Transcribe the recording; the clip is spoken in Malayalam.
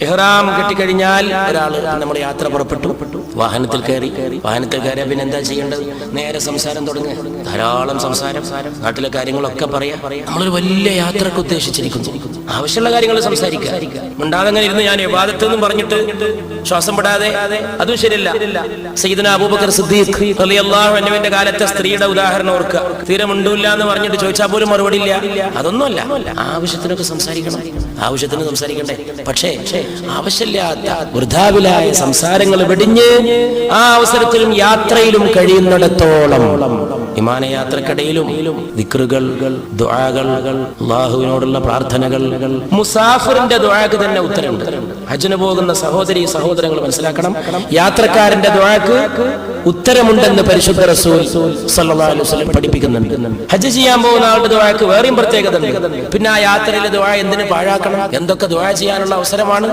ഇഹ്റാം കെട്ടിക്കഴിഞ്ഞാൽ ഒരാൾ നമ്മൾ യാത്ര പുറപ്പെട്ടു. വാഹനത്തിൽ കയറി. വാഹനത്തിൽ കയറിയ പിന്നെ എന്താ ചെയ്യേണ്ടത്? നേരെ സംസാരം തുടങ്ങി. ധാരാളം സംസാരം. നാട്ടിലെ കാര്യങ്ങളൊക്കെ പറയാം. നമ്മളൊരു വലിയ യാത്രയ്ക്ക് ഉദ്ദേശിച്ചിരിക്കുന്നു. ആവശ്യമുള്ള കാര്യങ്ങൾ സംസാരിക്കുക. മിണ്ടാതെ ഇരുന്ന് ഞാൻ വിവാദത്തിൽ നിന്നും പറഞ്ഞിട്ട് ശ്വാസം പെടാതെ അതും ശരിയല്ല. സയ്യിദന അബൂബക്കർ സിദ്ദീഖ് അൻഹുവിന്റെ കാലത്തെ സ്ത്രീയുടെ ഉദാഹരണം ഓർക്കുക. തീരെ ഉണ്ടൂല്ല എന്ന് പറഞ്ഞിട്ട് ചോദിച്ചാൽ പോലും മറുപടി ഇല്ല. അതൊന്നുമല്ല. ആവശ്യത്തിനൊക്കെ സംസാരിക്കണം. ആവശ്യത്തിന് സംസാരിക്കണ്ടേ? പക്ഷേ ആവശ്യമില്ലാത്ത വൃഥാവിലായ സംസാരങ്ങൾ വെടിഞ്ഞ് ആ അവസരത്തിലും യാത്രയിലും കഴിയുന്നിടത്തോളം വിമാനയാത്രക്കിടയിലും ദിക്റുകൾ ദുആകൾ അള്ളാഹുവിനോടുള്ള പ്രാർത്ഥനകൾ. മുസാഫിറിന്റെ ദുആക്ക് തന്നെ ഉത്തരമുണ്ട്. ഹജ്ജിന് പോകുന്ന സഹോദരി സഹോദരങ്ങൾ മനസ്സിലാക്കണം. യാത്രക്കാരന്റെ ദുആക്ക് ഉത്തരമുണ്ടെന്ന് പരിശുദ്ധ റസൂൽ സല്ലല്ലാഹു അലൈഹി വസല്ലം പഠിപ്പിക്കുന്നുണ്ട്. ഹജ്ജ് ചെയ്യാൻ പോകുന്ന ആളുടെ ദുആക്ക് വേറെയും പ്രത്യേകത ഉണ്ട് പിന്നെ ആ യാത്രയിലെ ദുആ എന്തിനു പാഴാക്കണം? എന്തൊക്കെ ദുആ ചെയ്യാനുള്ള അവസരമാണ്?